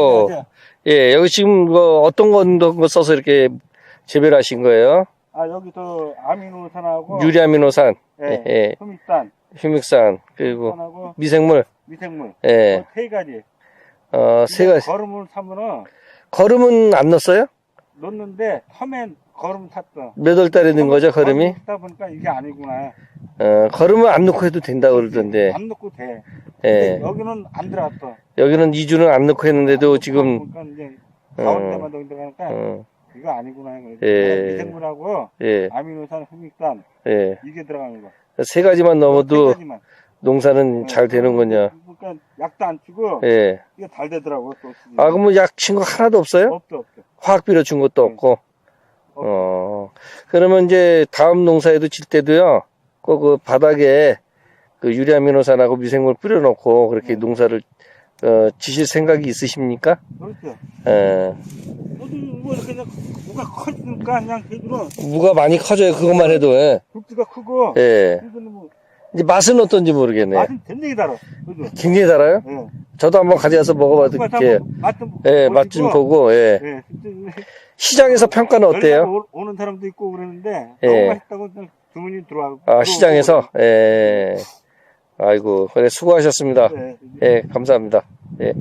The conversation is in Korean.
어, 예, 여기 지금 그 어떤 거 써서 이렇게 재배를 하신 거예요? 아 여기도 아미노산하고 유리아미노산, 예, 예. 후믹산, 휴믹산, 그리고 산하고 미생물, 미생물 예, 어, 세 가지. 어, 세 가지. 거름을 사면은 걸음은 안 넣었어요? 넣는데 처음엔 거름 탔어. 몇 월 달에 넣은 거죠, 걸음이? 다 보니까 이게 아니구나. 어, 걸음은 안 넣고 해도 된다 그러던데, 안 넣고 돼. 예. 여기는 안 들어갔어. 여기는 2주는 안 넣고 했는데도 지금, 그러니까 이제 가을 어. 때만 들어가니까 어, 이거 아니구나. 예. 미생물하고 예, 아미노산, 후믹산 예. 이게 들어가는 거. 세 가지만 세 넣어도 가지만. 농사는 잘 되는군요. 그러니까 약도 안 치고 예. 이게 잘 되더라고 또. 아, 그러면 약친 거 하나도 없어요? 없어 없어. 화학 비료 준 것도 네. 없고. 어, 그러면 이제 다음 농사에도 질 때도요, 꼭 그 바닥에 그 유리아미노산하고 미생물 뿌려놓고 그렇게 네. 농사를, 어, 지실 생각이 있으십니까? 그렇죠. 예. 뭐 이렇게 그냥 뭐가 커지니까 그냥 걔들은 무가 많이 커져요, 그것만 해도. 예. 굵기가 크고 예. 이거는 뭐 이제 맛은 어떤지 모르겠네. 요 맛은 굉장히 달아. 그죠? 굉장히 달아요? 예. 저도 한번 가져가서 먹어봐도 될게요. 맛좀 예, 맛 좀 보고, 예. 예. 시장에서 평가는 어때요? 오- 오는 사람도 있고 그러는데 예. 너무 맛있다고 주문이 들어와. 아, 시장에서? 예. 아이고, 그래, 수고하셨습니다. 예. 예, 감사합니다. 예.